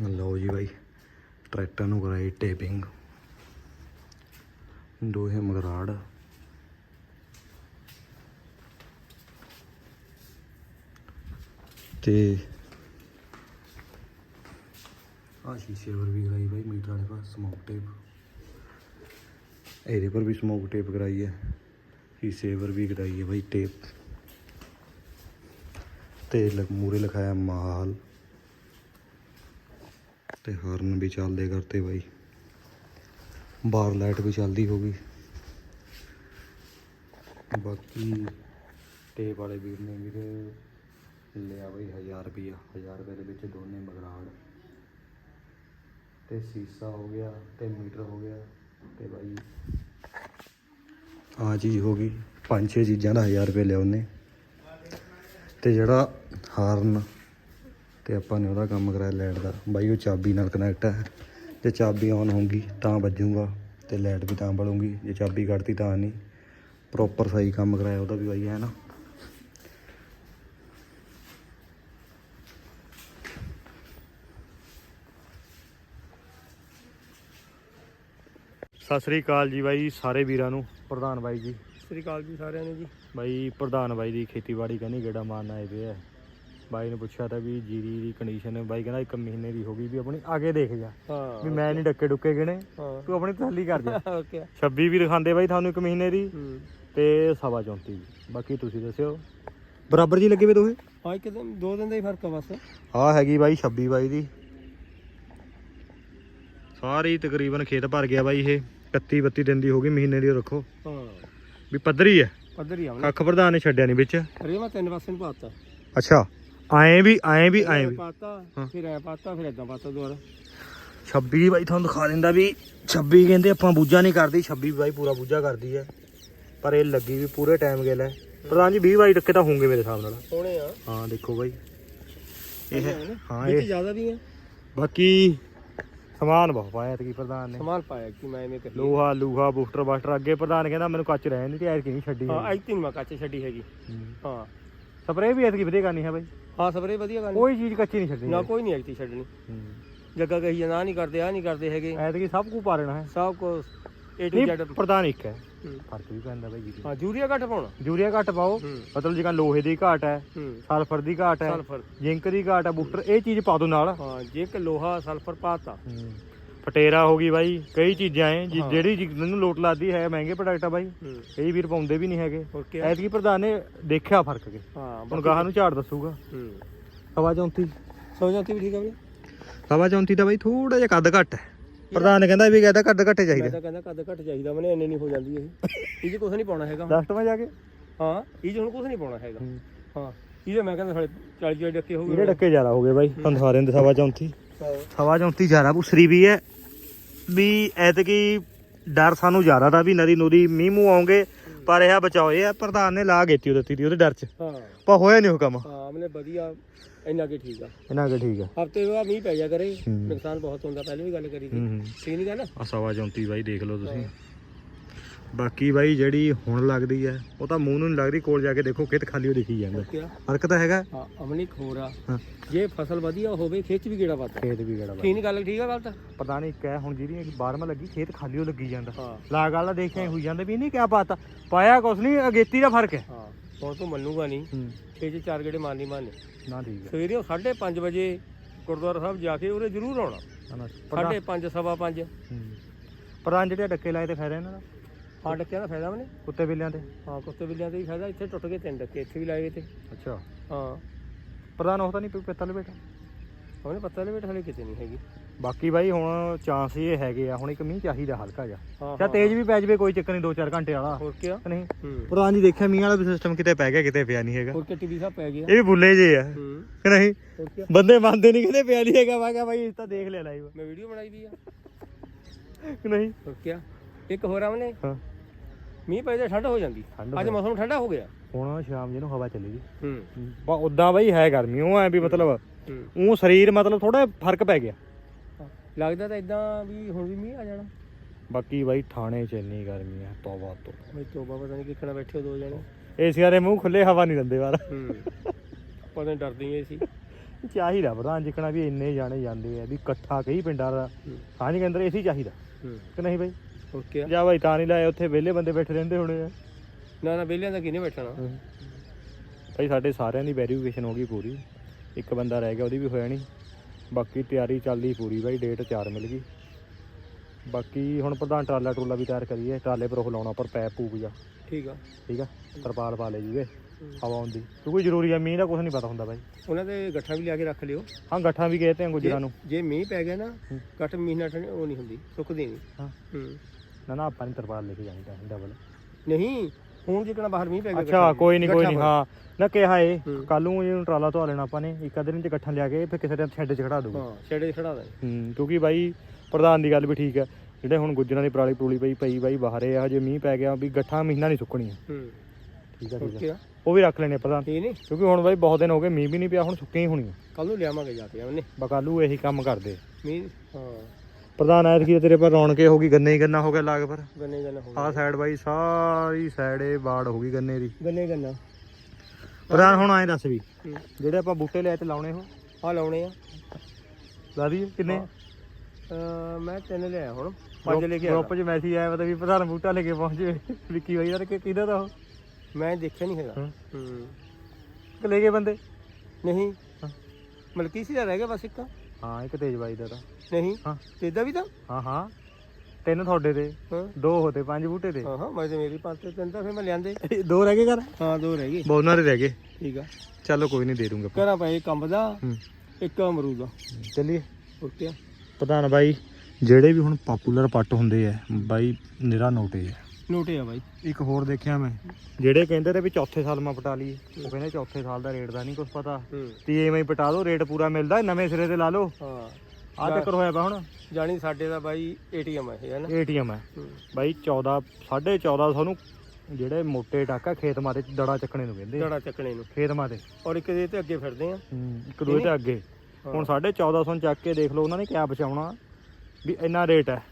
ਲਓ ਜੀ ਬਾਈ, ਟਰੈਕਟਰ ਨੂੰ ਕਰਾਈ ਟੇਪਿੰਗ। ਦੋਹੇ ਮਗਰਾੜ। ਤੇ ਆ ਸ਼ੀਸ਼ੇ ਪਰ ਵੀ ਕਰਾਈ ਬਾਈ, ਮੀਟਰ ਵਾਲੇ ਪਰ ਸਮੋਕ ਟੇਪ ਇਹਦੇ ਪਰ ਵੀ ਸਮੋਕ ਟੇਪ ਕਰਾਈ ਹੈ ਸ਼ੀਸ਼ੇ ਪਰ ਵੀ ਕਰਾਈ ਹੈ ਬਾਈ ਟੇਪ ਤੇ ਮੂਰੇ ਲਿਖਾਇਆ ਮਾਲ ਤੇ ਹਾਰਨ ਵੀ ਚੱਲਦੇ ਕਰਤੇ ਬਾਈ। ਬਾਰ ਲਾਈਟ ਵੀ ਚੱਲਦੀ ਹੋ ਗਈ। ਬਾਕੀ ਟੇਪ ਵਾਲੇ ਵੀਰ ਨੇ ਵੀਰੇ ਲਿਆ ਬਈ 1000 ਰੁਪਿਆ 1000 ਰੁਪਏ ਦੇ ਵਿੱਚ ਦੋਨੇ ਮਗਰਾੜ। ਤੇ ਸੀਸਾ ਹੋ ਗਿਆ ਤੇ ਮੀਟਰ ਹੋ ਗਿਆ ਤੇ ਬਾਈ ਆ ਚੀਜ਼ ਹੋ ਗਈ। ਪੰਜ ਛੇ ਚੀਜ਼ਾਂ ਦਾ 1000 ਰੁਪਏ ਲਿਆ ਉਹਨੇ। ਤੇ ਜਿਹੜਾ ਹਾਰਨ ਤੇ ਆਪਾਂ ਨੇ ਉਹਦਾ ਕੰਮ ਕਰਾਇਆ ਲਾਈਟ ਦਾ। ਬਾਈ ਉਹ ਚਾਬੀ ਨਾਲ ਕਨੈਕਟ ਹੈ। ਜੇ ਚਾਬੀ ਆਨ ਹੋਊਗੀ ਤਾਂ ਵੱਜੂਗਾ ਤੇ ਲਾਈਟ ਵੀ ਤਾਂ ਬਲੂਗੀ। ਜੇ ਚਾਬੀ ਕੱਢਤੀ ਤਾਂ ਨਹੀਂ। ਪ੍ਰੋਪਰ ਸਹੀ ਕੰਮ ਕਰਾਇਆ ਉਹਦਾ ਵੀ ਬਾਈ ਹੈ ਨਾ? ਸਤਿ ਸ੍ਰੀ ਅਕਾਲ ਜੀ ਬਾਈ ਸਾਰੇ ਵੀਰਾਂ ਨੂੰ। ਪ੍ਰਧਾਨ ਬਾਈ ਜੀ। ਸ੍ਰੀ ਅਕਾਲ ਜੀ ਸਾਰਿਆਂ ਨੂੰ ਜੀ। ਬਾਈ ਪ੍ਰਧਾਨ ਬਾਈ ਦੀ ਖੇਤੀਬਾੜੀ ਕਹਿੰਦੀ ਗੇੜਾ ਮਾਰਨ ਆਏ ਵੇ ਆ ਬਾਈ ਨੂੰ ਪੁੱਛਿਆ ਤਾਂ ਵੀ ਜੀਰੀ ਦੀ ਕੰਡੀਸ਼ਨ ਬਾਈ ਕਹਿੰਦਾ ਇੱਕ ਮਹੀਨੇ ਦੀ ਹੋ ਗਈ ਵੀ ਆਪਣੀ ਅੱਗੇ ਦੇਖ ਜਾ। ਹਾਂ ਵੀ ਮੈਂ ਨਹੀਂ ਡੱਕੇ ਡੁੱਕੇ ਗਿਣੇ ਹਾਂ। ਤੂੰ ਆਪਣੀ ਤਸੱਲੀ ਕਰ ਜਾ। ਓਕੇ 26 ਵੀ ਦਿਖਾਉਂਦੇ ਬਾਈ ਤੁਹਾਨੂੰ ਇੱਕ ਮਹੀਨੇ ਦੀ ਹੂੰ। ਤੇ ਸਵਾ 34 ਵੀ। ਬਾਕੀ ਤੁਸੀਂ ਦੱਸਿਓ। ਬਰਾਬਰ ਜੀ ਲੱਗੇ ਵੇ ਦੋਹੇ? ਹਾਂ ਇੱਕ ਦਿਨ ਦੋ ਦਿਨ ਦਾ ਹੀ ਫ਼ਰਕ ਆ ਬਸ। ਆ ਹੈਗੀ ਬਾਈ 26 ਬਾਈ ਦੀ। ਸਾਰੀ ਤਕਰੀਬਨ ਖੇਤ ਭਰ ਗਿਆ ਬਾਈ ਇਹ। 31 32 ਦਿਨ ਦੀ ਹੋ ਗਈ ਮਹੀਨੇ ਦੀ ਰੱਖੋ। ਹਾਂ। ਵੀ ਪੱਧਰੀ ਹੈ ਪੱਧਰ ਹੀ ਆਉਣਾ ਕੱਖ ਪ੍ਰਧਾਨ ਨੇ ਛੱਡਿਆ ਨਹੀਂ ਵਿੱਚ। ਅਰੇ ਮੈਂ ਤਿੰਨ ਪਾਸੇ ਨੂੰ ਪਾਤਾ। ਅੱਛਾ। ਐਂ ਵੀ ਐਂ ਵੀ ਐਂ ਵੀ। ਪਾਤਾ ਹਾਂ। ਫਿਰ ਐ ਪਾਤਾ ਫਿਰ ਏਦਾਂ ਪਾਤਾ ਦੁਬਾਰਾ। 26 ਬਾਈ ਤੁਹਾਨੂੰ ਦਿਖਾ ਦਿੰਦਾ ਵੀ 26 ਕਹਿੰਦੇ ਆਪਾਂ ਬੂਝਾ ਨਹੀਂ ਕਰਦੀ 26 ਬਾਈ ਪੂਰਾ ਬੂਝਾ ਕਰਦੀ ਹੈ। ਪਰ ਇਹ ਲੱਗੀ ਵੀ ਪੂਰੇ ਟਾਈਮ ਗੇਲ ਹੈ। ਪ੍ਰਧਾਨ ਜੀ 20 ਬਾਈ ਟੱਕੇ ਤਾਂ ਹੋਣਗੇ ਮੇਰੇ ਹਿਸਾਬ ਨਾਲ। ਸੋਹਣੇ ਆ। ਹਾਂ ਦੇਖੋ ਬਾਈ। ਇਹ ਹਾਂ ਇਹ ਜ਼ਿਆਦਾ ਵੀ ਆ। ਬਾਕੀ ਸਮਾਨ ਬਹੁਤ ਪਾਇਆ ਤੀ ਪ੍ਰਧਾਨ ਨੇ। ਸਮਾਨ ਪਾਇਆ ਕਿ ਮੈਂ ਐਵੇਂ ਕਰ। ਲੋਹਾ ਲੂਹਾ ਬੂਸਟਰ ਬਾਸਟਰ ਅੱਗੇ ਪ੍ਰਧਾਨ ਕਹਿੰਦਾ ਮੈਨੂੰ ਕੱਚ ਰਹਿ ਨਹੀਂ ਤੇ ਐਰ ਕਿ ਨਹੀਂ ਛੱਡੀ ਹਾਂ ਅੱਜ ਤਿੰਨ ਮੈਂ ਕੱਚ ਛੱਡੀ ਹੈਗੀ। ਹਾਂ। ਸਪਰੇ ਵੀ ਐਤਕੀ ਵਧੀਆ ਕਰਨੀ ਹੈ ਬਾਈ। ਹਾਂ ਸਪਰੇ ਵਧੀਆ ਕਰਨੀ ਕੋਈ ਚੀਜ਼ ਕੱਚੀ ਨਹੀਂ ਛੱਡਣੀ ਨਾ ਕੋਈ ਨਹੀਂ ਐਕਟੀ ਛੱਡਣੀ। ਜੱਗਾ ਕਹੀ ਨਾ ਨਹੀਂ ਕਰਦੇ ਆ ਨਹੀਂ ਕਰਦੇ ਹੈਗੇ। ਐਤਕੀ ਸਭ ਕੁ ਪਾ ਲੈਣਾ ਹੈ। ਸਭ ਕੁਝ ਏ ਟੂ ਨਹੀਂ ਜ਼ੈਡ ਪ੍ਰਧਾਨ ਇੱਕ ਹੈ। ਫ਼ਰਕ ਵੀ ਪੈਂਦਾ ਬਾਈ ਜੀ। ਹਾਂ ਯੂਰੀਆ ਘੱਟ ਪਾਉਣਾ। ਯੂਰੀਆ ਘੱਟ ਪਾਓ। ਮਤਲਬ ਜਿਵੇਂ ਲੋਹੇ ਦੀ ਘਾਟ ਹੈ ਸਲਫਰ ਦੀ ਘਾਟ ਹੈ ਸਲਫਰ। ਜਿੰਕ ਦੀ ਘਾਟ ਹੈ ਬੂਸਟਰ ਇਹ ਚੀਜ਼ ਪਾ ਦੋ ਨਾਲ। ਹਾਂ ਜੇ ਕਿ ਲੋਹਾ ਸਲਫਰ ਪਾਤਾ ਫਟੇਰਾ ਹੋ ਗਈ ਬਾਈ ਕਈ ਚੀਜ਼ਾਂ ਐ ਜਿ- ਹਾਂ। ਜਿਹੜੀ ਨੂੰ ਲੋਟ ਲੱਗਦੀ ਹੈ ਮਹਿੰਗੇ ਪ੍ਰੋਡਕਟ ਆ ਬਾਈ। ਹੂੰ। ਕਈ ਵੀਰ ਪਾਉਂਦੇ ਵੀ ਨਹੀਂ ਹੈਗੇ। ਹੋਰ ਕੀ ਐਤਕੀ ਪ੍ਰਧਾਨ ਨੇ ਦੇਖਿਆ ਫ਼ਰਕ ਕੇ ਹਾਂ ਹੁਣ ਗਾਹਾਂ ਨੂੰ ਝਾੜ ਦੱਸੂਗਾ। ਹੂੰ। ਸਵਾ 34 ਸੋ ਜਾਂਦੀ ਵੀ ਠੀਕ ਆ ਵੀ ਸਵਾ 34 ਤਾਂ ਬਾਈ ਥੋੜਾ ਜਿਹਾ ਕੱਦ ਘੱਟ ਹੈ। ਪ੍ਰਧਾਨ ਨੇ ਕਹਿੰਦਾ ਵੀ ਕਹਿੰਦਾ ਕੱਦ ਘੱਟੇ ਮੈਂ ਚਾਹੀਦਾ। ਤਾਂ ਕਹਿੰਦਾ ਕੱਦ ਘੱਟ ਚਾਹੀਦਾ ਮਨੇ ਇੰਨੇ ਨਹੀਂ ਹੋ ਜਾਂਦੀ ਇਹ। ਇਹ 'ਚ ਕੁਝ ਨਹੀਂ ਪਾਉਣਾ ਹੈਗਾ। ਹੁਣ। ਮਾ ਜਾ ਕੇ? ਹਾਂ ਇਹ 'ਚ ਹੁਣ ਕੁਝ ਨਹੀਂ ਪਾਉਣਾ ਹੈਗਾ। ਹਾਂ। ਇਹਦੇ ਮੈਂ ਕਹਿੰਦਾ ਸਾਲੇ 40 40 ਡੱਕੇ ਹੋ ਇਹਦੇ ਗਏ ਡੱਕੇ ਜ਼ਿਆਦਾ ਹੋ ਗਏ ਬਾਈ। ਤੁਹਾਨੂੰ ਸਾਰਿਆਂ ਦੇ ਸਵਾ 34 ਹਾਂ। ਸਵਾ 34 ਜ਼ਿਆਦਾ ਭੁਸਰੀ ਵੀ ਹੈ। ਵੀ ਐਤਕੀ ਡਰ ਸਾਨੂੰ ਜ਼ਿਆਦਾ ਦਾ ਵੀ ਨਦੀ ਨੂਰੀ ਮੀਂਹ ਮੂੰਹ ਆਉਂਗੇ ਪਰ ਇਹ ਬਚਾਓ ਇਹ ਆ ਪ੍ਰਧਾਨ ਨੇ ਲਾ ਕੀਤੀ ਉਹ ਦਿੱਤੀ ਦੀ ਉਹਦੇ ਡਰ ਚ। ਹਾਂ। ਪਰ ਹੋਇਆ ਨਹੀਂ ਉਹ ਕੰਮ ਹਾਂ ਮਨੇ ਵਧੀਆ ਇੰਨਾ ਕਿ ਠੀਕ ਆ। ਇਹਨਾਂ ਕੇ ਠੀਕ ਆ। ਹਫ਼ਤੇ ਬਾਅਦ ਮੀਂਹ ਪੈ ਜਾ ਕਰੇ। ਨੁਕਸਾਨ ਬਹੁਤ ਹੁੰਦਾ ਪਹਿਲੇ ਵੀ ਗੱਲ ਕਰੀ ਸੀ। ਠੀਕ ਨਹੀਂ ਗੱਲ ਆ ਸਵਾ 34 ਬਾਈ ਦੇਖ ਲਓ ਤੁਸੀਂ। ਬਾਕੀ ਬਾਈ ਜਿਹੜੀ ਹੁਣ ਲੱਗਦੀ ਹੈ ਉਹ ਤਾਂ ਮੂੰਹ ਨੂੰ ਨਹੀਂ ਲੱਗਦੀ ਕੋਲ ਜਾ ਕੇ ਦੇਖੋ ਖੇਤ ਖਾਲੀ ਉਹ ਦਿਖੀ ਜਾਂਦਾ। ਫ਼ਰਕ ਤਾਂ ਹੈਗਾ। ਹਾਂ ਅਮਨੀ ਖੋਰਾ ਹਾਂ। ਜੇ ਫਸਲ ਵਧੀਆ ਹੋਵੇ ਖੇਚ ਵੀ ਗੇੜਾ ਵੱਧ। ਖੇਤ ਵੀ ਗੜਾ ਠੀਕ ਨਹੀਂ ਗੱਲ ਠੀਕ ਆ ਗੱਲ ਤਾਂ? ਪਤਾ ਨਹੀਂ ਕਿਆ ਹੁਣ ਜਿਹੜੀ 12ਵਾਂ ਲੱਗੀ ਖੇਤ ਖਾਲੀ ਉਹ ਲੱਗੀ ਜਾਂਦਾ। ਹਾਂ। ਲਾ ਗੱਲ ਦੇਖਿਆ ਹੋਈ ਜਾਂਦਾ ਵੀ ਇਹਨੇ ਕਿਆ ਪਾਤਾ। ਪਾਇਆ ਕੁਛ ਨਹੀਂ ਅਗੇਤੀ ਦਾ ਫ਼ਰਕ ਹੈ। ਹਾਂ ਹੁਣ ਤੂੰ ਮੰਨੂਗਾ ਨਹੀਂ ਹੂੰ। ਖੇਚ ਚਾਰ ਗੇੜੇ ਮਾਰਨੀ ਮਾਰਨੇ। ਨਾ ਠੀਕ ਹੈ। ਸਵੇਰੇ 5:30 ਵਜੇ ਗੁਰਦੁਆਰਾ ਸਾਹਿਬ ਜਾ ਕੇ ਉਹਦੇ ਜ਼ਰੂਰ ਆਉਣਾ। ਨਾ, ਨਾ ਸਾਢੇ 5 ਸਵਾ 5 ਹੂੰ। ਪ੍ਰਧਾਨ ਜਿਹੜੇ ਡੱਕੇ ਲਾਏ ਤੇ ਫਾਇਦਾ ਇਹਨਾਂ ਦਾ। ਹਾਂ ਡੱਕਿਆਂ ਦਾ ਫਾਇਦਾ ਮਨੇ ਕੁੱਤੇ ਬਿੱਲਿਆਂ ਤੇ। ਹਾਂ ਕੁੱਤੇ ਬਿੱਲਿਆਂ ਤੇ ਵੀ ਫਾਇਦਾ ਇੱਥੇ ਟੁੱਟ ਗਏ ਤਿੰਨ ਡੱਕੇ ਇੱਥੇ ਵੀ ਲਾਏ ਗਏ ਤੇ। ਅੱਛਾ। ਹਾਂ। ਪ੍ਰਧਾਨ ਉਹ ਤਾਂ ਨਹੀਂ ਪਿੱਤਲ ਬੇਟਾ ਉਹਨੇ ਪਤਾ ਬੇਟਾ ਹਲੇ ਕਿਤੇ ਨਹੀਂ ਹੈਗੀ। ਬਾਕੀ ਬਾਈ ਹੁਣ ਚਾਂਸ ਇਹ ਹੈਗੇ ਆ ਹੁਣ ਇੱਕ ਮੀਂਹ ਚਾਹੀਦਾ ਹਲਕਾ ਜਿਹਾ। ਚਾ ਤੇਜ਼ ਵੀ ਪੈ ਜਵੇ ਕੋਈ ਚੱਕਰ ਨਹੀਂ 2-4 ਘੰਟੇ ਵਾਲਾ। ਹੋਰ ਕੀ ਨਹੀਂ? ਪ੍ਰਧਾਨ ਜੀ ਦੇਖਿਆ ਮੀਂਹ ਵਾਲਾ ਵੀ ਸਿਸਟਮ ਕਿਤੇ ਪੈ ਗਿਆ ਕਿਤੇ ਪਿਆ ਨਹੀਂ ਹੈਗਾ। ਹੋਰ ਕੀ ਟੀਵੀ ਸਾਹਿਬ ਪੈ ਗਿਆ। ਇਹ ਵੀ ਬੁੱਲੇ ਜੇ ਆ। ਕਿ ਨਹੀਂ? ਬੰਦੇ ਮੰਨਦੇ ਨਹੀਂ ਕਿਤੇ ਪਿਆ ਨਹੀਂ ਹੈਗਾ। ਮੈਂ ਕਿਹਾ ਬਾਈ ਇਹ ਤਾਂ ਦੇਖ ਲਿਆ ਲਾਈਵ ਮੈਂ ਵੀਡੀਓ ਬਣਾਈ ਵੀ ਆ। ਕਿ ਨਹੀਂ? ਹੋਰ ਕੀ ਇੱਕ ਹੋਰ ਆਵਨੇ ਹਾਂ। ਮੀਂਹ ਪੈ ਜਾ ਠੰਡ ਹੋ ਜਾਂਦੀ। ਠੰਡ ਅੱਜ ਹੋ ਮੌਸਮ ਠੰਡਾ ਹੋ ਗਿਆ। ਹੁਣ ਸ਼ਾਮ ਜਿਹਨੂੰ ਹਵਾ ਚੱਲੇਗੀ ਹੂੰ। ਬਾ ਉਦਾਂ ਬਾਈ ਹੈ ਗਰਮੀ ਉਹ ਐ ਵੀ ਮਤਲਬ ਹੂੰ। ਉਹ ਸਰੀਰ ਮਤਲਬ ਥੋੜਾ ਫ਼ਰਕ ਪੈ ਗਿਆ। ਲੱਗਦਾ ਤਾਂ ਇਦਾਂ ਵੀ ਹੁਣ ਵੀ ਮੀਂਹ ਆ ਜਾਣਾ। ਬਾਕੀ ਬਾਈ ਥਾਣੇ ਚ ਇੰਨੀ ਗਰਮੀ ਆ ਤੋਬਾ ਤੋਂ ਮੈਂ ਤੋਬਾ ਪਤਾ ਨਹੀਂ ਕਿੱਕਣਾ ਬੈਠੇ ਹੋ ਦੋ ਜਣੇ। ਏਸੀਆਂ ਦੇ ਮੂੰਹ ਖੁੱਲੇ ਹਵਾ ਨਹੀਂ ਦਿੰਦੇ ਬਾਹਰ। ਹੂੰ। ਪਤਾ ਨਹੀਂ ਡਰਦੀ ਐ ਸੀ। ਚਾਹੀਦਾ ਪ੍ਰਧਾਨ ਜਿਕਣਾ ਵੀ ਇੰਨੇ ਜਾਣੇ ਜਾਂਦੇ ਆ ਵੀ ਇਕੱਠਾ ਕਈ ਪਿੰਡਾਂ ਦਾ। ਹੂੰ। ਸਾਂਝ ਕੇਂਦਰ ਇਸੇ ਚਾਹੀਦਾ। ਹੂੰ। ਕਿ ਨਹੀਂ ਬਾਈ? ਹੋਰ ਕੀ ਜਾਂ ਬਾਈ ਤਾਂ ਨਹੀਂ ਲਾਏ ਉੱਥੇ ਵਿਹਲੇ ਬੰਦੇ ਬੈਠੇ ਰਹਿੰਦੇ ਹੋਣੇ ਆ। ਨਾ ਨਾ ਵਿਹਲਿਆਂ ਦਾ ਕਿਨੇ ਬੈਠਣਾ। ਭਾਈ ਸਾਡੇ ਸਾਰਿਆਂ ਦੀ ਵੈਰੀਫਿਕੇਸ਼ਨ ਹੋ ਗਈ ਪੂਰੀ। ਇੱਕ ਬੰਦਾ ਰਹਿ ਗਿਆ ਉਹਦੀ ਵੀ ਹੋਇਆ ਨਹੀਂ। ਬਾਕੀ ਤਿਆਰੀ ਚੱਲਦੀ ਪੂਰੀ ਬਾਈ ਡੇਟ 4 ਮਿਲ ਗਈ। ਬਾਕੀ ਹੁਣ ਪ੍ਰਧਾਨ ਟਰਾਲਾ ਟਰੂਲਾ ਵੀ ਤਿਆਰ ਕਰੀਏ ਟਰਾਲੇ ਪਰ ਉਹ ਲਾਉਣਾ ਪਰ ਪੈਪ ਪੂਪ ਜਾ ਠੀਕ ਆ। ਠੀਕ ਆ? ਤਰਪਾਲ ਪਾ ਲੈ ਜੀਗੇ ਹਵਾ ਆਉਂਦੀ। ਕਿਉਂਕਿ ਜ਼ਰੂਰੀ ਆ ਮੀਂਹ ਦਾ ਕੁਝ ਨਹੀਂ ਪਤਾ ਹੁੰਦਾ ਬਾਈ ਉਹਨਾਂ ਦੇ ਗੱਠਾਂ ਵੀ ਲਿਆ ਕੇ ਰੱਖ ਲਿਓ। ਹਾਂ ਗੱਠਾਂ ਵੀ ਗਏ ਤੇ ਆ ਗੁਜਰਾਂ ਨੂੰ। ਜੇ ਮੀਂਹ ਪੈ ਗਿਆ ਨਾ। ਗੱਠ ਮਹੀਨਾ ਠੰਡ ਉਹ ਨਹੀਂ ਹੁੰਦੀ ਸੁੱਕਦੀ ਨਹੀਂ। ਹਾਂ। ਹੂੰ। ਨਾ ਨਾ ਆਪਾਂ ਨਹੀਂ ਤਰਪਾਲ ਲੈ ਕੇ ਜਾਣੀ ਤਾਂ ਡਬਲ ਨਹੀਂ ਹੁਣ ਜਿਕਣਾ ਬਾਹਰ ਮੀਂਹ ਪੈ ਗਿਆ ਅੱਛਾ ਕੋਈ ਨਹੀਂ ਕੋਈ ਨਹੀਂ ਹਾਂ। ਨਾ ਕਿਹਾ ਏ ਹੂੰ। ਕੱਲ ਨੂੰ ਇਹਨੂੰ ਟਰਾਲਾ ਧਵਾ ਲੈਣਾ ਆਪਾਂ ਨੇ ਇੱਕ ਅੱਧੇ ਦਿਨ ਚ ਗੱਠਾਂ ਲਿਆ ਕੇ ਫਿਰ ਕਿਸੇ ਦਿਨ ਸ਼ੈੱਡ 'ਚ ਖੜਾ ਦੂਗਾ ਹਾਂ ਛੇੜੇ ਖੜਾ ਦੇ ਹੂੰ ਕਿਉਂਕਿ ਬਾਈ ਪ੍ਰਧਾਨ ਦੀ ਗੱਲ ਵੀ ਠੀਕ ਹੈ ਜਿਹੜੇ ਹੁਣ ਗੁੱਜਰਾਂ ਦੀ ਪਰਾਲੀ ਪਰੂਲੀ ਪਈ ਪਈ ਬਾਈ ਬਾਹਰੇ ਆ ਹਜੇ ਮੀਂਹ ਪੈ ਗਿਆ ਵੀ ਗੱਠਾਂ ਮਹੀਨਾ ਨਹੀਂ ਸੁੱਕਣੀਆਂ। ਹੂੰ। ਠੀਕ ਹੋਰ ਠੀਕ ਆ। ਉਹ ਵੀ ਰੱਖ ਲੈਣੇ ਪ੍ਰਧਾਨ। ਠੀਕ ਨਹੀਂ ਕਿਉਂਕਿ ਹੁਣ ਬਾਈ ਬਹੁਤ ਦਿਨ ਹੋ ਗਏ ਮੀਂਹ ਵੀ ਨਹੀਂ ਪਿਆ ਹੁਣ ਸੁੱਕੀਆਂ ਹੀ ਹੋਣੀਆਂ। ਕੱਲ ਨੂੰ ਲਿਆਵਾਂਗੇ ਜਾ ਕੇ ਉਹਨੇ ਬਕਾਲੂ ਇਹੀ ਕੰਮ ਕਰਦੇ ਮੀਂਹ ਹਾਂ। ਪ੍ਰਧਾਨ ਐਤਕੀ ਤੇਰੇ ਪਰ ਰੌਣਕੇ ਹੋ ਗਈ ਗੰਨੇ ਹੀ ਗੰਨਾ ਹੋ ਗਿਆ ਲਾਗ ਪਰ। ਗੰਨੇ ਗੰਨਾ ਹੋ ਆਹ ਸਾਈਡ ਬਾਈ ਸਾਰੀ ਸਾਈਡ ਬਾੜ ਹੋ ਗਈ ਗੰਨੇ ਦੀ। ਗੰਨੇ ਗੰਨਾ। ਪ੍ਰਧਾਨ ਹੁਣ ਐਂ ਦੱਸ ਵੀ ਹੂੰ। ਜਿਹੜੇ ਆਪਾਂ ਬੂਟੇ ਲਿਆ ਤੇ ਲਾਉਣੇ ਉਹ? ਆ ਲਾਉਣੇ ਆ। ਲਾ ਦਈਏ ਕਿੰਨੇ? ਮੈਂ ਤਿੰਨ ਲਿਆ ਹੁਣ ਪੰਜ ਲੈ ਕੇ ਆਇਆ। ਗਰੁੱਪ 'ਚ ਮੈਸੇਜ ਆਇਆ ਪਤਾ ਵੀ ਪ੍ਰਧਾਨ ਬੂਟਾ ਲੈ ਕੇ ਪਹੁੰਚੇ ਵਿੱਕੀ ਬਾਈ ਯਾਰ ਕਿ ਕਿਹਦਾ ਦਾ ਉਹ? ਮੈਂ ਦੇਖਿਆ ਨਹੀਂ ਹੈਗਾ। ਹੂੰ। ਹੂੰ। ਕਿ ਲੈ ਗਏ ਬੰਦੇ? ਨਹੀਂ। ਹਾਂ। ਮਲਕੀ ਸੀ ਦਾ ਰਹਿ ਗਿਆ ਬਸ ਇੱਕ। ਹਾਂ ਇੱਕ ਤੇਜ ਬਾਈ ਦਾ ਤਾਂ। ਨਹੀਂ ਹਾਂ। ਤੇਦਾ ਵੀ ਤਾਂ? ਹਾਂ ਹਾਂ। ਤਿੰਨ ਤੁਹਾਡੇ ਤੇ ਹਾਂ। ਦੋ ਹੋਤੇ ਪੰਜ ਬੂਟੇ ਤੇ ਹਾਂ ਹਾਂ ਮੈਂ ਤੇ ਮੇਰੀ ਪੰਜ ਤੇ ਤਿੰਨ ਤਾਂ ਫਿਰ ਮੈਂ ਲਿਆਂਦੇ। ਦੋ ਰਹਿ ਗਏ ਘਰ? ਹਾਂ ਦੋ ਰਹਿ ਗਏ। ਬਹੁਤ ਨਾਰੇ ਰਹਿ ਗਏ। ਠੀਕ ਆ। ਚਲੋ ਕੋਈ ਨਹੀਂ ਦੇ ਦੂੰਗਾ ਘਰਾਂ ਪਏ ਕੰਬ ਦਾ ਹੂੰ। ਇੱਕ ਅਮਰੂਦ ਦਾ। ਚੱਲੀਏ। ਹੋਰ ਕੀ ਆ? ਪ੍ਰਧਾਨ ਬਾਈ ਜਿਹੜੇ ਵੀ ਹੁਣ ਪਪੂਲਰ ਪੱਟ ਹੁੰਦੇ ਆ ਬਾਈ ਨਿਰਾ ਨੋਟੇ ਆ। ਨੋਟੇ ਆ ਬਾਈ। ਇੱਕ ਹੋਰ ਦੇਖਿਆ ਮੈਂ। ਜਿਹੜੇ ਕਹਿੰਦੇ ਤੇ ਵੀ ਚੌਥੇ ਸਾਲ ਮੈਂ ਪਟਾ ਲਈ ਉਹ ਕਹਿੰਦੇ ਚੌਥੇ ਸਾਲ ਦਾ ਰੇਟ ਦਾ ਨਹੀਂ ਕੁਝ ਪਤਾ। ਤੇ ਐਵੇਂ ਹੀ ਪਟਾ ਦੋ ਰੇਟ ਪੂਰਾ ਮਿਲਦਾ ਨਵੇਂ ਸਿਰੇ ਤੇ ਲਾ ਲਓ। ਹਾਂ। ਆਹ ਚੱਕਰ ਹੋਇਆ ਪਿਆ ਹੁਣ। ਜਾਣੀ ਸਾਡੇ ਦਾ ਬਾਈ ਏਟੀਐਮ ਹੈ ਇਹ ਹੈ ਨਾ? ਏਟੀਐਮ ਹੈ। ਬਾਈ 14 1450 ਨੂੰ ਜਿਹੜੇ ਮੋਟੇ ਟਾਕਾ ਖੇਤ ਮਾਰੇ ਦੜਾ ਚੱਕਣੇ ਨੂੰ ਕਹਿੰਦੇ। ਆ। ਦੜਾ ਚੱਕਣੇ ਨੂੰ। ਖੇਤ ਮਾਰੇ ਔਰ ਇੱਕ ਦੇ ਤੇ ਅੱਗੇ ਫਿਰਦੇ ਆ। ਇੱਕ ਦੂਜੇ ਤੇ ਅੱਗੇ। ਹੁਣ 1450 ਨੂੰ ਚੱਕ ਕੇ ਦੇਖ ਲਓ ਉਹਨਾਂ ਨੇ ਕਿਆ ਬਚਾਉਣਾ। ਵੀ ਇੰਨਾ ਰੇਟ ਹੈ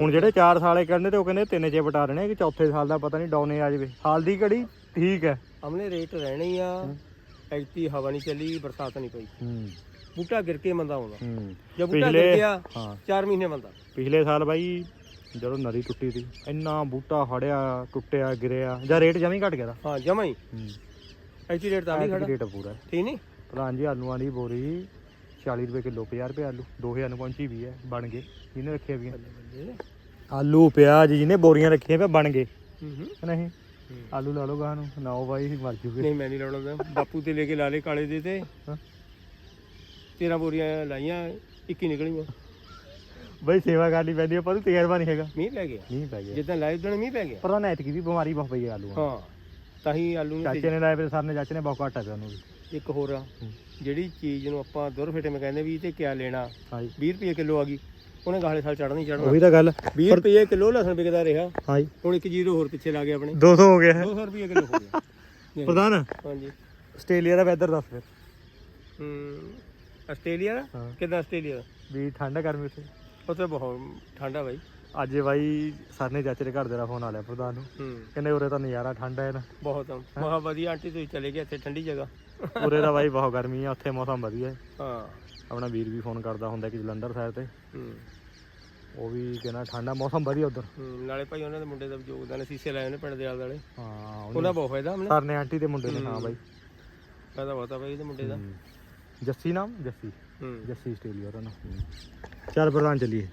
ਹੁਣ ਜਿਹੜੇ 4 ਸਾਲੇ ਕਹਿੰਦੇ ਤੇ ਉਹ ਕਹਿੰਦੇ ਤਿੰਨ ਬਟਾ ਰਹੇ ਨੇ ਕਿ ਚੌਥੇ ਸਾਲ ਦਾ ਪਤਾ ਨਹੀਂ ਡਾਉਨੇ ਆ ਜਾਵੇ। ਹਾਲ ਦੀ ਘੜੀ ਠੀਕ ਹੈ। ਹਮਨੇ ਰੇਟ ਰਹਿਣੇ ਆ। ਐਕਤੀ ਹਵਾ ਨਹੀਂ ਚੱਲੀ ਬਰਸਾਤ ਨਹੀਂ ਪਈ। ਹੂੰ। ਬੂਟਾ ਗਿਰ ਕੇ ਮੰਦਾ ਆਉਂਦਾ ਹੂੰ। ਜੇ ਬੂਟਾ ਗਿਰ ਗਿਆ ਹਾਂ। 4 ਮਹੀਨੇ ਮੰਦਾ। ਪਿਛਲੇ ਸਾਲ ਬਾਈ ਜਦੋਂ ਨਦੀ ਟੁੱਟੀ ਸੀ ਇੰਨਾ ਬੂਟਾ ਹੜਿਆ ਟੁੱਟਿਆ ਗਿਰਿਆ ਜਾਂ ਰੇਟ ਜਮੀ ਘਟ ਗਿਆ ਦਾ ਹਾਂ ਜਮਾ ਹੀ। ਹੂੰ। ਐਕਤੀ ਰੇਟ ਤਾਂ ਵੀ ਖੜਾ। ਰੇਟ ਪੂਰਾ। ਠੀਕ ਨਹੀਂ? ਪ੍ਰਧਾਨ ਜੀ ਆਲੂਆਂ ਦੀ ਬੋਰੀ 40 ਰੁਪਏ ਕਿਲੋ 50 ਰੁਪਏ ਆਲੂ 2000 ਨੂੰ ਪਹੁੰਚੀ ਵੀ ਹੈ ਬਣ ਗਏ। ਜਿਹਨੇ ਰੱਖੇ ਵੀ ਆਲੂ ਪਿਆਜ਼ ਜਿਹਨੇ ਬੋਰੀਆਂ ਰੱਖੀਆਂ ਪਏ ਬਣ ਗਏ। ਹੂੰ ਹੂੰ। ਨਹੀਂ ਆਲੂ ਲਾ ਲਓ ਗਾਹ ਨੂੰ। ਨਾ ਉਹ ਬਾਈ ਮਰ ਜੂਗੇ। ਨਹੀਂ ਮੈਂ ਨਹੀਂ ਲਾਉਣਾ ਉਹਦਾ। ਬਾਪੂ ਤੇ ਲੈ ਕੇ ਲਾ ਲੇ ਕਾਲੇ ਦੇ ਤੇ। ਹਾਂ। 13 ਬੋਰੀਆਂ ਲਾਈਆਂ 21 ਨਿਕਲੀਆਂ। ਬਾਈ ਸੇਵਾ ਕਰਨੀ ਪੈਂਦੀ ਹੈ ਪਰ ਤੂੰ ਤਜਰਬਾ ਨਹੀਂ ਹੈਗਾ। ਮੀਂਹ ਪੈ ਗਿਆ। ਨਹੀਂ ਪੈ ਗਿਆ। ਜਿੱਦਾਂ ਲਾਏ ਉਦੋਂ ਮੀਂਹ ਪੈ ਗਿਆ। ਪ੍ਰਧਾਨ ਐਤਕੀ ਵੀ ਬਿਮਾਰੀ ਬਹੁਤ ਪਈ ਹੈ ਨੂੰ। ਹਾਂ ਤਾਂ ਹੀ ਆਲੂ ਨੂੰ ਚਾਚੇ ਨੇ ਲਾਏ ਫਿਰ ਸਰ ਨੇ ਚਾਚੇ ਨੇ ਬਹੁਤ ਘੱਟ ਹੈ ਉਹਨੂੰ ਇੱਕ ਹੋਰ ਆ। ਹੂੰ। ਜਿਹੜੀ ਚੀਜ਼ ਨੂੰ ਆਪਾਂ ਦੁਰ ਫੇਟੇ ਮੈਂ ਕਹਿੰਦੇ ਵੀ ਤੇ ਕਿਆ ਲੈਣਾ। ਹਾਂਜੀ। 20 ਰੁਪਏ ਕਿਲੋ ਆ ਗਈ। ਉਹਨੇ ਗਾਲੇ ਸਾਲ ਚੜ੍ਹਨਾ ਹੀ ਚੜ੍ਹਨਾ। ਉਹੀ ਤਾਂ ਗੱਲ 20 ਰੁਪਏ ਕਿਲੋ ਲਸਣ ਵਿਕਦਾ ਰਿਹਾ। ਹਾਂਜੀ। ਹੁਣ ਇੱਕ ਜ਼ੀਰੋ ਹੋਰ ਪਿੱਛੇ ਲਾ ਗਏ ਆਪਣੇ। 200 ਹੋ ਗਿਆ। ਹੈ 200 ਰੁਪਏ ਕਿਲੋ ਹੋ ਗਿਆ। ਪ੍ਰਧਾਨ। ਹਾਂਜੀ। ਆਸਟ੍ਰੇਲੀਆ ਦਾ ਵੈਦਰ ਦੱਸ ਫਿਰ। ਹੂੰ। ਆਸਟ੍ਰੇਲੀਆ ਦਾ? ਕਿੱਦਾਂ ਆਸਟ੍ਰੇਲੀਆ ਦਾ? ਵੀ ਠੰਡ ਗਰਮੀ ਉੱਥੇ। ਉੱਥੇ ਬਹੁਤ ਠੰਡਾ ਬਾਈ। ਅੱਜ ਬਾਈ ਸਰ ਨੇ ਚਾਚੇ ਦੇ ਘਰ ਦੇ ਦਾ ਫੋਨ ਆ ਲਿਆ ਪ੍ਰਧਾਨ ਨੂੰ। ਕਹਿੰਦੇ ਉਰੇ ਤਾਂ ਨਜ਼ਾਰਾ ਠੰਡ ਹੈ ਨਾ ਬਹੁਤ ਮਹਾ ਵਧੀਆ ਆਂਟੀ ਤੁਸੀਂ ਚਲੇ ਗਏ ਇੱਥੇ ਠੰਡੀ ਜਗ੍ਹਾ। ਉਰੇ ਦਾ ਬਾਈ ਬਹੁਤ ਗਰਮੀ ਆ ਉੱਥੇ ਮੌਸਮ ਵਧੀਆ। ਹੈ ਹਾਂ। ਆਪਣਾ ਵੀਰ ਵੀ ਫੋਨ ਕਰਦਾ ਹੁੰਦਾ ਕਿ ਜਲੰਧਰ ਸਾਈਡ ਤੇ। ਹੂੰ। ਉਹ ਵੀ ਕਹਿੰਦਾ ਠੰਡਾ ਮੌਸਮ ਵਧੀਆ ਉਧਰ। ਹੂੰ, ਨਾਲੇ ਭਾਈ ਉਹਨਾਂ ਦੇ ਮੁੰਡੇ ਦਾ ਯੋਗਦਾਨ ਹੈ, ਸ਼ੀਸ਼ੇ ਲਾਏ ਉਹਨੇ ਪਿੰਡ ਦੇ ਆਲੇ ਦੁਆਲੇ। ਹਾਂ ਉਹਦਾ ਬਹੁਤ ਫਾਇਦਾ ਹਮਨੇ ਸਰ ਨੇ ਆਂਟੀ ਦੇ ਮੁੰਡੇ ਨੇ ਹਾਂ ਬਾਈ। ਫਾਇਦਾ ਬਹੁਤ ਆ ਭਾਈ ਇਹਦੇ ਮੁੰਡੇ ਦਾ। ਹੂੰ। ਜੱਸੀ ਨਾਮ? ਜੱਸੀ। ਹੂੰ। ਜੱਸੀ ਆਸਟ੍ਰੇਲੀਆ ਦਾ ਨਾਮ। ਚੱਲ ਪ੍ਰਧਾਨ ਚੱਲੀਏ।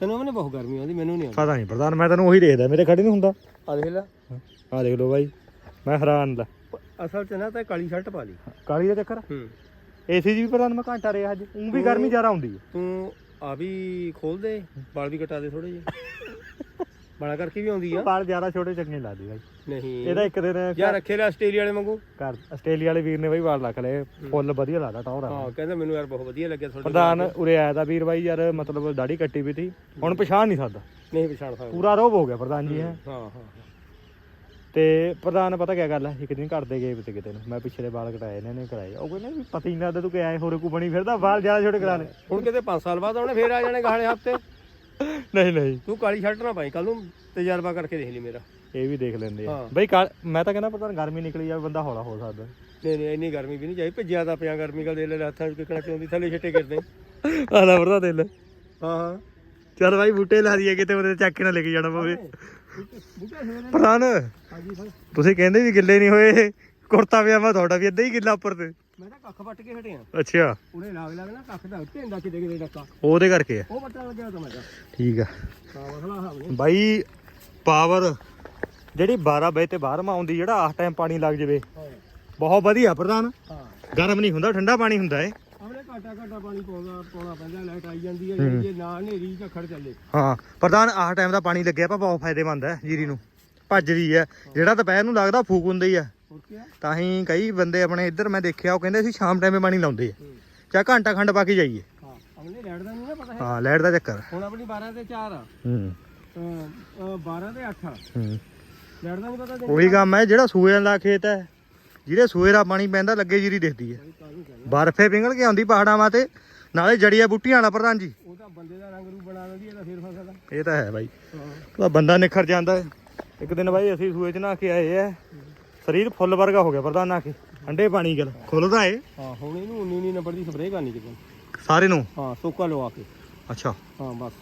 ਤੈਨੂੰ ਉਹਨੇ ਬਹੁਤ ਗਰਮੀ ਆਉਂਦੀ ਮੈਨੂੰ ਨਹੀਂ ਆਉਂਦੀ। ਪਤਾ ਨਹੀਂ ਪ੍ਰਧਾਨ ਮੈਂ ਤੈਨੂੰ ਉਹੀ ਦੇਖਦਾ ਮੇਰੇ ਖੜੇ ਨਹੀਂ ਹੁੰਦਾ। ਆ ਦੇਖ ਲੈ। ਆਹ ਦੇਖ ਲਓ ਬਾਈ ਮੈਂ ਹੈਰਾਨ ਲੈ ਅਸਲ ਚ ਨਾ ਤਾਂ ਕਾਲੀ ਸ਼ਰਟ ਪਾ ਲਈ। ਕਾਲੀ ਦਾ ਚੱਕਰ? ਹੂੰ। ਏਸੀ ਜੀ ਵੀ ਪ੍ਰਧਾਨ ਮੈਂ ਘੰਟਾ ਰਿਹਾ ਅੱਜ ਉਹ ਵੀ ਗਰਮੀ ਜ਼ਿਆਦਾ ਆਉਂਦੀ ਹੈ ਤੂੰ ਆ ਵੀ ਖੋਲ ਦੇ ਵਾਲ ਵੀ ਕਟਾ ਦੇ ਥੋੜੇ ਜਿਹੇ। ਬੜਾ ਕਰਕੇ ਵੀ ਆਉਂਦੀ ਆ। ਬਾਲ ਜ਼ਿਆਦਾ ਛੋਟੇ ਚੰਗੇ ਲੱਗਦੇ ਬਾਈ। ਨਹੀਂ। ਇਹਦਾ ਇੱਕ ਦਿਨ ਯਾਰ ਰੱਖੇ ਲੈ ਆਸਟ੍ਰੇਲੀਆ ਵਾਲੇ ਵਾਂਗੂ। ਘਰ ਆਸਟ੍ਰੇਲੀਆ ਵਾਲੇ ਵੀਰ ਨੇ ਬਾਈ ਵਾਲ ਰੱਖ ਲਏ ਫੁੱਲ ਵਧੀਆ ਲੱਗਦਾ ਟੌਰ ਹਾਂ ਕਹਿੰਦਾ ਮੈਨੂੰ ਯਾਰ ਬਹੁਤ ਵਧੀਆ ਲੱਗਿਆ ਤੁਹਾਡੇ ਪ੍ਰਧਾਨ ਉਰੇ ਆਇਆ ਤਾਂ ਵੀਰ ਬਾਈ ਯਾਰ ਮਤਲਬ ਦਾੜੀ ਕੱਟੀ ਵੀ ਤੀ ਹੁਣ ਪਛਾਣ ਨਹੀਂ ਸਕਦਾ। ਨਹੀਂ ਪਛਾਣ ਸਕਦਾ। ਪੂਰਾ ਰੋਬ ਹੋ ਗਿਆ ਪ੍ਰਧਾਨ ਜੀ ਹੈ ਹਾਂ ਹਾਂ। ਤੇ ਪ੍ਰਧਾਨ ਪਤਾ ਕੀ ਗੱਲ ਹੈ ਇੱਕ ਦਿਨ ਘਰ ਦੇ ਗਏ ਤੇ ਕਿਤੇ ਨੂੰ। ਮੈਂ ਪਿਛਲੇ ਵਾਲ ਕਟਾਏ ਇਹਨਾਂ ਨੇ ਕਰਾਏ। ਉਹ ਕਹਿੰਦੇ ਵੀ ਪਤਾ ਹੀ ਨਹੀਂ ਲੱਗਦਾ ਤੂੰ ਕਿ ਆਏ ਹੋਰੇ ਕੋ ਬਣੀ ਫਿਰਦਾ ਵਾਲ ਜ਼ਿਆਦਾ ਛੋਟੇ ਕਰਾ ਲੈ। ਹੁਣ ਕਿਤੇ 5 ਸਾਲ ਬਾਅਦ ਆਉਣੇ ਫੇਰ ਆ ਜਾਣੇ ਗਾਲੇ ਹਫ਼ਤੇ ਨਹੀਂ ਨਹੀਂ। ਤੂੰ ਕਾਲੀ ਸ਼ਰਟ ਨਾ ਪਾਈ ਕੱਲ ਨੂੰ ਤਜਰਬਾ ਕਰਕੇ ਦੇਖ ਲਈ ਮੇਰਾ। ਇਹ ਵੀ ਦੇਖ ਲੈਂਦੇ ਆ। ਬਈ ਮੈਂ ਤਾਂ ਕਹਿੰਦਾ ਪਤਾ ਨੀ ਗਰਮੀ ਨਿਕਲੀ ਜਾਵੇ ਬੰਦਾ ਹੌਲਾ ਹੋ ਸਕਦਾ। ਨਹੀਂ ਨਹੀਂ ਇੰਨੀ ਗਰਮੀ ਵੀ ਨਹੀਂ ਚਾਹੀ ਭੱਜਿਆ ਤਾਂ ਪਿਆ ਗਰਮੀ ਕਾ ਦੇ ਲੈ ਹੱਥਾਂ ਵਿੱਚ ਕਿਕਣਾ ਚੋਂਦੀ ਥੱਲੇ ਛਿੱਟੇ ਕਰਦੇ। ਆਦਾ ਵਰਦਾ ਦਿਲ। ਹਾਂ ਹਾਂ। ਚੱਲ ਬਾਈ ਬੂਟੇ ਲਾ ਦਈਏ ਕਿਤੇ ਉਹਦੇ ਚੱਕ ਕੇ ਨਾ ਲੈ ਕੇ ਜਾਣਾ ਪਵੇ। ਬੁੱਢਾ ਸਵੇਰੇ ਪ੍ਰਧਾਨ ਹਾਂਜੀ ਸਰ। ਤੁਸੀਂ ਕਹਿੰਦੇ ਵੀ ਗਿੱਲੇ ਨਹੀਂ ਹੋਏ। ਕੁਰਤਾ ਪਜਾਮਾ ਤੁਹਾਡਾ ਵੀ ਏਦਾਂ ਹੀ ਗਿੱਲਾ ਉੱਪਰ ਤੇ। ਮੈਂ ਤਾਂ ਕੱਖ ਵੱਟ ਕੇ ਹਟਿਆ। ਅੱਛਾ। ਉਹਨੇ ਲਾਗ ਲੱਗਣਾ ਕੱਖ ਦਾ ਹੁੰਦਾ ਕਿਤੇ ਕਿਤੇ ਡੱਕਾ। ਉਹਦੇ ਕਰਕੇ ਆ। ਉਹ ਵੱਟਣ ਲੱਗਿਆ ਤਾਂ ਮੈਂ ਠੀਕ ਆ। ਬਾਈ ਪਾਵਰ ਜਿਹੜੀ 12 ਵਜੇ ਤੇ ਬਾਹਰ ਮਾ ਆਉਂਦੀ ਜਿਹੜਾ ਆਹ ਟਾਈਮ ਪਾਣੀ ਲੱਗ ਜਵੇ। ਬਹੁਤ ਵਧੀਆ ਪ੍ਰਧਾਨ। ਹਾਂ। ਗਰਮ ਨਹੀਂ ਹੁੰਦਾ ਠੰਡਾ ਪਾਣੀ ਹੁੰਦਾ ਏ। ਘਾਟਾ ਘਾਟਾ ਪਾਣੀ ਪਾਉਂਦਾ ਪਾਉਣਾ ਪੈਂਦਾ ਲਾਈਟ ਆਈ ਜਾਂਦੀ ਹੈ ਹੂੰ। ਜੇ ਨਾ ਹਨੇਰੀ ਝੱਖੜ ਚੱਲੇ। ਹਾਂ ਪ੍ਰਧਾਨ ਆਹ ਟਾਈਮ ਦਾ ਪਾਣੀ ਲੱਗਿਆ ਪਾ ਬਹੁਤ ਫਾਇਦੇਮੰਦ ਹੈ ਜੀਰੀ ਨੂੰ। ਭੱਜ ਰਹੀ ਹੈ। ਜਿਹੜਾ ਦੁਪਹਿਰ ਨੂੰ ਲੱਗਦਾ ਫੂਕ ਹੁੰਦਾ ਹੀ ਤਾਂ ਹੀ ਕਈ ਬੰਦੇ ਆਪਣੇ ਇੱਧਰ ਮੈਂ ਦੇਖਿਆ ਉਹ ਕਹਿੰਦੇ ਸੀ ਸ਼ਾਮ ਟਾਈਮੇ ਪਾਣੀ ਲਾਉਂਦੇ ਆ। ਚਾ ਘੰਟਾ ਖੰਡ ਪਾ ਕੇ ਜਾਈਏ। ਹਾਂ ਲਾਈਟ ਦਾ ਨਹੀਂ ਨਾ ਪਤਾ ਹੈ ਹਾਂ ਲਾਈਟ ਦਾ ਚੱਕਰ। ਹੁਣ ਆਪਣੀ 12 ਤੇ 4 ਆ। ਹੂੰ। ਅਹ, ਅਹ, 12 ਤੇ 8 ਆ। ਹੂੰ। ਲਾਈਟ ਦਾ ਨਹੀਂ ਪਤਾ ਉਹੀ ਕੰਮ ਹੈ ਜਿਹੜਾ ਸੂਏ ਵਾਲਾ ਖੇਤ ਹੈ ਜਿਹਦੇ ਸੂਏ ਦਾ ਪਾਣੀ ਪੈਂਦਾ ਲੱਗੇ ਜੀਰੀ ਦਿਖਦੀ ਹੈ। ਬਰਫੇ ਪਿੰਗਲ ਕੇ ਆਉਂਦੀ ਪਹਾੜਾਂ ਮਾਤੇ ਨਾਲੇ ਜੜੀਆਂ ਬੂਟੀਆਂ ਵਾਲਾ ਪ੍ਰਧਾਨ ਜੀ। ਉਹ ਤਾਂ ਬੰਦੇ ਦਾ ਰੰਗ ਰੂਪ ਬਣਾ ਦਿੰਦੀ ਹੈ ਤਾਂ ਫਿਰ ਫਸਦਾ। ਇਹ ਤਾਂ ਹੈ ਬਾਈ। ਉਹਦਾ ਬੰਦਾ ਨਿਖਰ ਜਾਂਦਾ ਹੈ। ਇੱਕ ਦਿਨ ਬਾਈ ਅਸੀਂ ਸੂਏ ਚ ਨਹਾ ਕੇ ਆਏ ਐ ਸਰੀਰ ਫੁੱਲ ਵਰਗਾ ਹੋ ਗਿਆ ਪ੍ਰਧਾਨ ਨਹਾ ਕੇ। ਠੰਡੇ ਪਾਣੀ ਗਲ। ਖੁੱਲਦਾ ਏ ਹਾਂ ਹੁਣ ਇਹਨੂੰ 19 19 ਨੰਬਰ ਦੀ ਸਪਰੇਅ ਕਰਨੀ ਕਿਤੇ। ਸਾਰੇ ਨੂੰ? ਹਾਂ ਸੋਕਾ ਲਵਾ ਕੇ। ਅੱਛਾ। ਹਾਂ ਬਸ।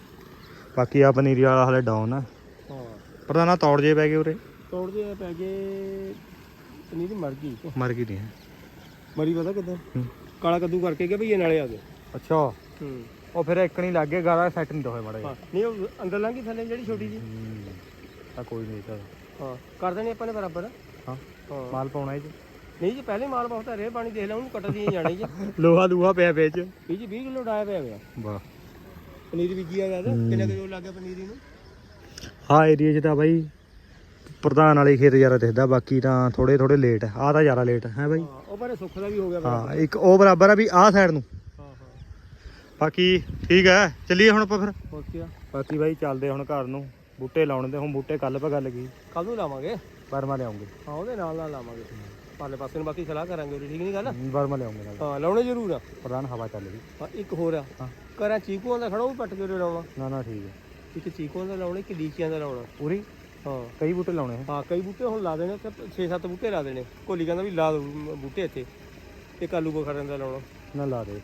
ਬਾਕੀ ਆ ਪਨੀਰੀ ਵਾਲਾ ਹਲੇ ਡਾਊਨ ਆ। ਹਾਂ। ਪ੍ਰਧਾਨਾ ਤੌੜ ਜੇ ਪੈ ਗਏ ਉਰੇ। ਤੋੜਦੇ ਪੈ ਗਏ ਪਨੀਰ ਮਰ ਗਈ ਮਰ ਗਈ ਨਹੀਂ ਮਰੀ ਪਤਾ ਕਿਦਾਂ? ਹੂੰ। ਕਾਲਾ ਕੱਦੂ ਕਰਕੇ ਗਿਆ ਭਈਏ ਨਾਲੇ ਆ ਗਏ। ਅੱਛਾ। ਹੂੰ। ਉਹ ਫਿਰ ਇੱਕ ਨਹੀਂ ਲੱਗ ਗਿਆ ਗਾਰਾ ਸੈੱਟ ਨਹੀਂ ਹੋਏ ਮੜਾ ਹਾਂ ਨਹੀਂ ਉਹ ਅੰਦਰ ਲੰਘੀ ਥੱਲੇ ਜਿਹੜੀ ਛੋਟੀ ਜੀ ਤਾਂ ਕੋਈ ਨਹੀਂ ਤਾਂ। ਹਾਂ ਕਰ ਦੇਣੀ ਆਪਾਂ ਨੇ ਬਰਾਬਰ। ਹਾਂ। ਹਾਂ। ਮਾਲ ਪਾਉਣਾ ਇਹ ਚ ਨਹੀਂ ਜੀ ਪਹਿਲੇ ਮਾਲ ਬਹੁਤ ਰੇ ਪਾਣੀ ਦੇਖ ਲਾ ਉਹਨੂੰ ਕੱਟਦੀ ਜਾਣੀ ਜੀ ਲੋਹਾ ਦੂਹਾ ਪਿਆ ਵਿੱਚ। ਇਹ ਜੀ 20 ਕਿਲੋ ਡਾਇਆ ਪਿਆ ਗਿਆ ਵਾਹ। ਪਨੀਰ ਬੀਜੀ ਆ ਤਾਂ ਕਿੰਨਾ ਕਿਲੋ ਲੱਗ ਗਿਆ ਪਨੀਰੀ ਨੂੰ? ਹਾਂ ਏਰੀਆ 'ਚ ਤਾਂ ਬਾਈ ਪ੍ਰਧਾਨ ਵਾਲੇ ਖੇਤ ਜ਼ਿਆਦਾ ਦਿਖਦਾ ਬਾਕੀ ਤਾਂ ਥੋੜੇ ਥੋੜੇ ਲੇਟ ਆ। ਆਹ ਤਾਂ ਜ਼ਿਆਦਾ ਲੇਟ ਹੈ ਬਾਈ? ਉਹ ਬਾਰੇ ਸੁੱਖ ਦਾ ਵੀ ਹੋ ਗਿਆ ਹਾਂ ਇੱਕ ਉਹ ਬਰਾਬਰ ਆ ਵੀ ਆਹ ਸਾਈਡ ਨੂੰ। ਬਾਕੀ ਠੀਕ ਹੈ ਚੱਲੀਏ ਹੁਣ ਆਪਾਂ ਫਿਰ। ਬਾਕੀ ਬਾਈ ਚੱਲਦੇ ਹੁਣ ਘਰ ਨੂੰ। ਬੂਟੇ ਲਾਉਣ ਦੇ ਹੁਣ ਬੂਟੇ ਕੱਲ ਪਾ ਗੱਲ ਕੱਲ ਨੂੰ ਲਾਵਾਂਗੇ? ਬਰਮਾ ਲਿਆਉਂਗੇ। ਹਾਂ ਉਹਦੇ ਨਾਲ ਨਾਲ ਲਾਵਾਂਗੇ। ਪਾਲੇ ਪਾਸੇ ਨੂੰ ਬਾਕੀ ਸਲਾਹ ਕਰਾਂਗੇ ਠੀਕ ਨਹੀਂ ਗੱਲ? ਬਰਮਾ ਲਿਆਉਂਗੇ ਨਾਲ। ਹਾਂ ਲਾਉਣੇ ਜ਼ਰੂਰ ਆ। ਪ੍ਰਧਾਨ ਹਵਾ ਚੱਲ ਰਹੀ। ਹਾਂ ਇੱਕ ਹੋਰ ਆ। ਘਰਾਂ ਚੀਕੂਆਂ ਦਾ ਖੜਾ ਉਹ ਪੱਟ ਕੇ ਲਾਉਣਾ ਨਾ ਨਾ ਠੀਕ ਹੈ ਇੱਕ ਚੀਕੂਆਂ ਦਾ ਲਾਉਣਾ ਇੱਕ ਲੀਚੀਆਂ ਦਾ ਲਾਉਣਾ। ਪੂਰੀ? ਹਾਂ। ਕਈ ਬੂਟੇ ਲਾਉਣੇ ਆ। ਹਾਂ ਕਈ ਬੂਟੇ ਹੁਣ ਲਾ ਦੇਣੇ ਤੇ 6-7 ਬੂਟੇ ਲਾ ਦੇਣੇ। ਕੋਲੀ ਕਹਿੰਦਾ ਵੀ ਲਾ ਦੋ ਬੂਟੇ ਇੱਥੇ। ਇੱਕ ਆਲੂ ਬੁਖਾਰਨ ਦਾ ਲਾਉਣਾ। ਨਾ ਲਾ ਦੇ।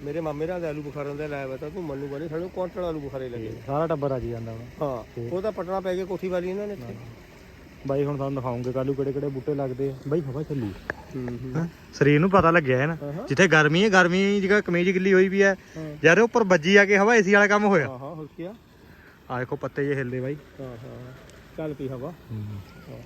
ਮੇਰੇ ਮਾਮੇ ਦੇ ਆਲੂ ਬੁਖਾਰਨ ਦਾ ਲਾਇਆ ਵਾ ਤਾਂ ਤੂੰ ਮੰਨੂ ਬਣੇ ਸਾਨੂੰ ਕੁਆਂਟਲ ਆਲੂ ਬੁਖਾਰੇ ਲੱਗੇ। ਸਾਰਾ ਟੱਬਰ ਆ ਜੀ ਜਾਂਦਾ ਹਾਂ ਉਹ ਤਾਂ ਪਟਣਾ ਪੈ ਗਿਆ ਕੋਠੀ ਵਾਲੀ ਇਹਨਾਂ ਨੇ ਇੱਥੇ। ਬਾਈ ਹੁਣ ਤੁਹਾਨੂੰ ਦਿਖਾਉਂਗੇ ਕੱਲੂ ਕਿਹੜੇ ਕਿਹੜੇ ਬੂਟੇ ਲੱਗਦੇ ਆ। ਬਾਈ ਹਵਾ ਚੱਲੀ। ਹੂੰ ਹੂੰ। ਹੈਂ? ਸਰੀਰ ਨੂੰ ਪਤਾ ਲੱਗਿਆ ਹੈ ਨਾ। ਜਿੱਥੇ ਗਰਮੀ ਹੈ ਗਰਮੀ ਜਗ੍ਹਾ ਕਮੀਜ਼ ਗਿੱਲੀ ਹੋਈ ਵੀ ਹੈ। ਯਾਰ ਉੱਪਰ ਵੱਜੀ ਆ ਕੇ ਹਵਾ ਏਸੀ ਵਾਲਾ ਕੰਮ ਹੋਇਆ। ਹਾਂ ਹਾਂ ਹੋਰ ਕੀ ਆ। ਆ ਦੇਖੋ ਪੱਤੇ ਜੇ ਹਿੱਲਦੇ ਬਾਈ। ਹਾਂ ਹਾਂ। ਚੱਲ ਪਈ ਹਵਾ। ਹਾਂ।